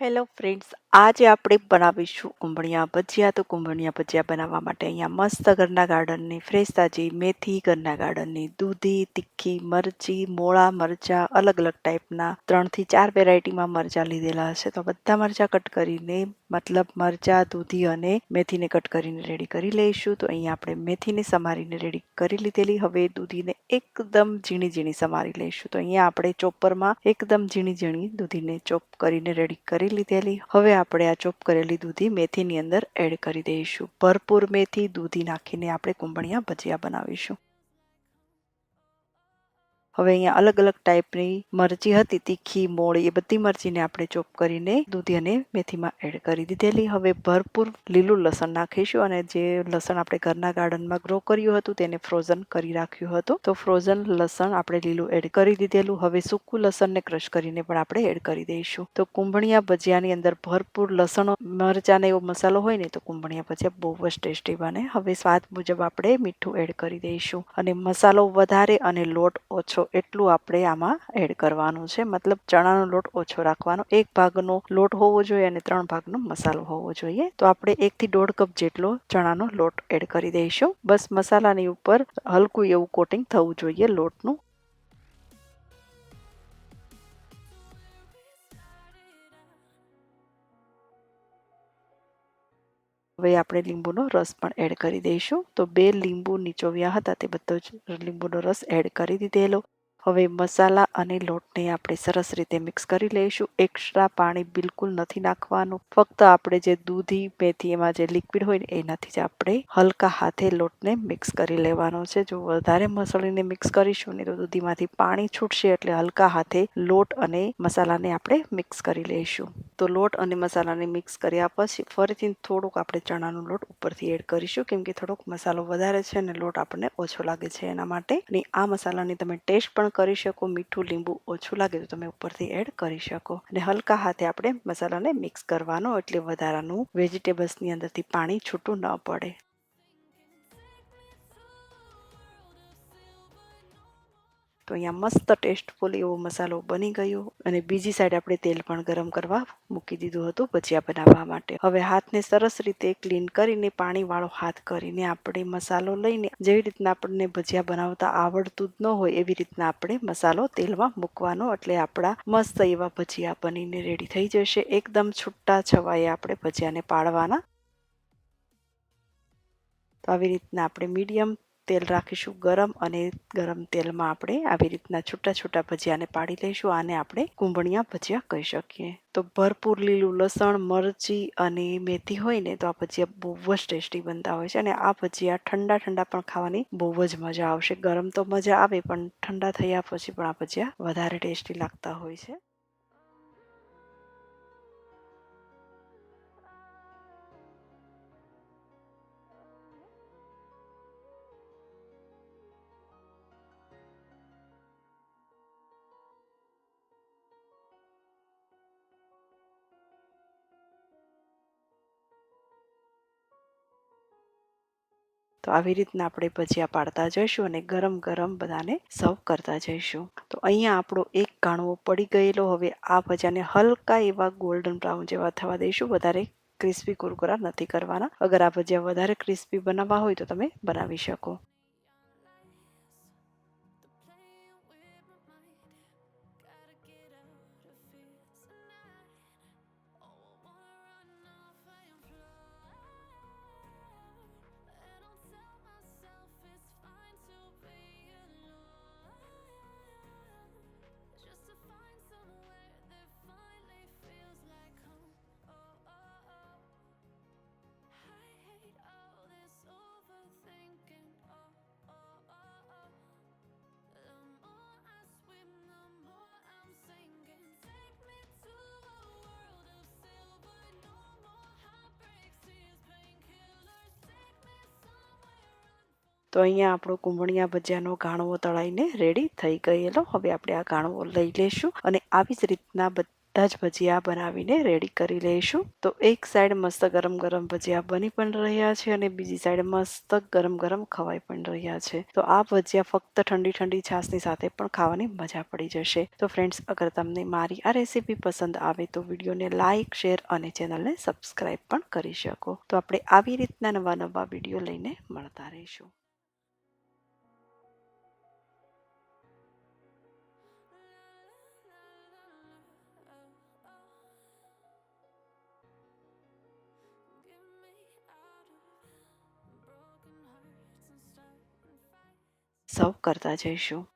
Hello friends આજે આપણે બનાવીશું કુંભળિયા ભજીયા. તો કુંભળિયા ભજીયા બનાવવા માટે અહીંયા મસ્ત ઘરના ગાર્ડનની, ફ્રેશ તાજી મેથી, ઘરના ગાર્ડનની દૂધી, તીખી મરચી, મોળા મરચા અલગ અલગ ટાઈપના ત્રણથી ચાર વેરાયટીમાં મરચા લીધેલા હશે. તો બધા મરચા કટ કરીને, મતલબ મરચા, દૂધી અને મેથીને કટ કરીને રેડી કરી લઈશું. તો અહીંયા આપણે મેથીને સમારીને રેડી કરી લીધેલી. હવે દૂધીને એકદમ ઝીણી ઝીણી સમારી લઈશું. તો અહીંયા આપણે ચોપરમાં એકદમ ઝીણી ઝીણી દૂધીને ચોપ કરીને રેડી કરી લીધેલી. હવે આપણે આ ચોપ કરેલી દૂધી મેથીની અંદર એડ કરી દઈશું. ભરપૂર મેથી દૂધી નાખીને આપણે કુંભણિયા ભજીયા બનાવીશું. હવે અહીંયા અલગ અલગ ટાઈપની મરચી હતી, તીખી, મોળી, એ બધી મરચીને આપણે ચોપ કરીને દૂધી અને મેથીમાં એડ કરી દીધેલી. હવે ભરપૂર લીલું લસણ નાખીશું અને જે લસણ આપણે ઘરના ગાર્ડનમાં ગ્રો કર્યું હતું તેને ફ્રોઝન કરી રાખ્યું હતું. તો ફ્રોઝન લસણ આપણે લીલું એડ કરી દીધેલું. હવે સૂકું લસણને ક્રશ કરીને પણ આપણે એડ કરી દઈશું. તો કુંભણિયા ભજીયાની અંદર ભરપૂર લસણ, મરચાને એવો મસાલો હોય ને, તો કુંભણિયા ભજીયા બહુ જ ટેસ્ટી બને. હવે સ્વાદ મુજબ આપણે મીઠું એડ કરી દઈશું. અને મસાલો વધારે અને લોટ ઓછો એટલું આપણે આમાં એડ કરવાનું છે. મતલબ ચણાનો લોટ ઓછો રાખવાનો. એક ભાગનો લોટ હોવો જોઈએ અને ત્રણ ભાગનો મસાલો હોવો જોઈએ. તો આપણે એકથી દોઢ કપ જેટલો ચણાનો લોટ એડ કરી દઈશું. બસ મસાલાની ઉપર હલકું એવું કોટિંગ થવું જોઈએ લોટનું. હવે આપણે લીંબુનો રસ પણ એડ કરી દઈશું. તો બે લીંબુ નીચોવ્યા હતા તે બધો જ લીંબુનો રસ એડ કરી દીધેલો. હવે મસાલા અને લોટને આપણે સરસ રીતે મિક્સ કરી લઈશું. એક્સ્ટ્રા પાણી બિલકુલ નથી નાખવાનું. ફક્ત આપણે જે દૂધી, મેથી એમાં જે લિક્વિડ હોય ને, એનાથી જ આપણે હલકા હાથે લોટને મિક્સ કરી લેવાનો છે. જો વધારે મસળીને મિક્સ કરીશું ને, તો દૂધીમાંથી પાણી છૂટશે એટલે હલકા હાથે લોટ અને મસાલાને આપણે મિક્સ કરી લઈશું. તો લોટ અને મસાલાને મિક્સ કર્યા પછી ફરીથી થોડુંક આપણે ચણાનો લોટ ઉપરથી એડ કરીશું. કેમ કે થોડોક મસાલો વધારે છે અને લોટ આપણને ઓછો લાગે છે એના માટે. અને આ મસાલાની તમે ટેસ્ટ પણ કરી શકો, મીઠું, લીંબુ ઓછું લાગે તો તમે ઉપરથી એડ કરી શકો. અને હલકા હાથે આપણે મસાલાને મિક્સ કરવાનો એટલે વધારાનું વેજીટેબલ્સની અંદરથી પાણી છૂટું ન પડે. તો અહીંયા મસ્ત ટેસ્ટફુલ એવો મસાલો બની ગયો અને બીજી સાઈડ આપણે તેલ પણ ગરમ કરવા મૂકી દીધું હતું ભજીયા બનાવવા માટે. હવે હાથને સરસ રીતે ક્લીન કરીને પાણીવાળો હાથ કરીને આપણે મસાલો લઈને જેવી રીતના આપણને ભજીયા બનાવતા આવડતું જ ન હોય એવી રીતના આપણે મસાલો તેલમાં મૂકવાનો, એટલે આપણા મસ્ત એવા ભજીયા બનીને રેડી થઈ જશે. એકદમ છૂટા છવાયે આપણે ભજીયાને પાડવાના. તો આવી રીતના આપણે મીડિયમ તેલ રાખીશું ગરમ અને ગરમ તેલમાં આપણે આવી રીતના છૂટા છૂટા ભજીયાને પાડી લઈશું. આને આપણે કુંભણિયા ભજીયા કહી શકીએ. તો ભરપૂર લીલું લસણ, મરચી અને મેથી હોય ને તો આ ભજીયા બહુ જ ટેસ્ટી બનતા હોય છે અને આ ભજીયા ઠંડા ઠંડા પણ ખાવાની બહુ જ મજા આવશે. ગરમ તો મજા આવે પણ ઠંડા થયા પછી પણ આ ભજીયા વધારે ટેસ્ટી લાગતા હોય છે. તો આવી રીતના આપણે ભજીયા પાડતા જઈશું અને ગરમ ગરમ બધાને સર્વ કરતા જઈશું. તો અહીંયા આપણો એક કાણવો પડી ગયેલો. હવે આ ભજીયાને હલકા એવા ગોલ્ડન બ્રાઉન જેવા થવા દઈશું. વધારે ક્રિસ્પી કુરકુરા નથી કરવાના. અગર આ ભજીયા વધારે ક્રિસ્પી બનાવવા હોય તો તમે બનાવી શકો. તો અહીંયા આપણો કુંભણિયા ભજીયાનો ઘાણવો તળાઈને રેડી થઈ ગયેલો. હવે આપણે આ ઘાણવો લઈ લેશું અને આવી જ રીતના બધા જ ભજીયા બનાવીને રેડી કરી લઈશું. તો એક સાઈડ મસ્ત ગરમ ગરમ ભજીયા બની પણ રહ્યા છે અને બીજી સાઈડ મસ્ત ગરમ ગરમ ખવાઈ પણ રહ્યા છે. તો આ ભજીયા ફક્ત ઠંડી ઠંડી છાશની સાથે પણ ખાવાની મજા પડી જશે. તો ફ્રેન્ડ્સ અગર તમને મારી આ રેસીપી પસંદ આવે તો વિડીયોને લાઇક શેર અને ચેનલને સબસ્ક્રાઈબ પણ કરી શકો. તો આપણે આવી રીતના નવા નવા વીડિયો લઈને મળતા રહીશું. સર્વ કરતા જઈશું.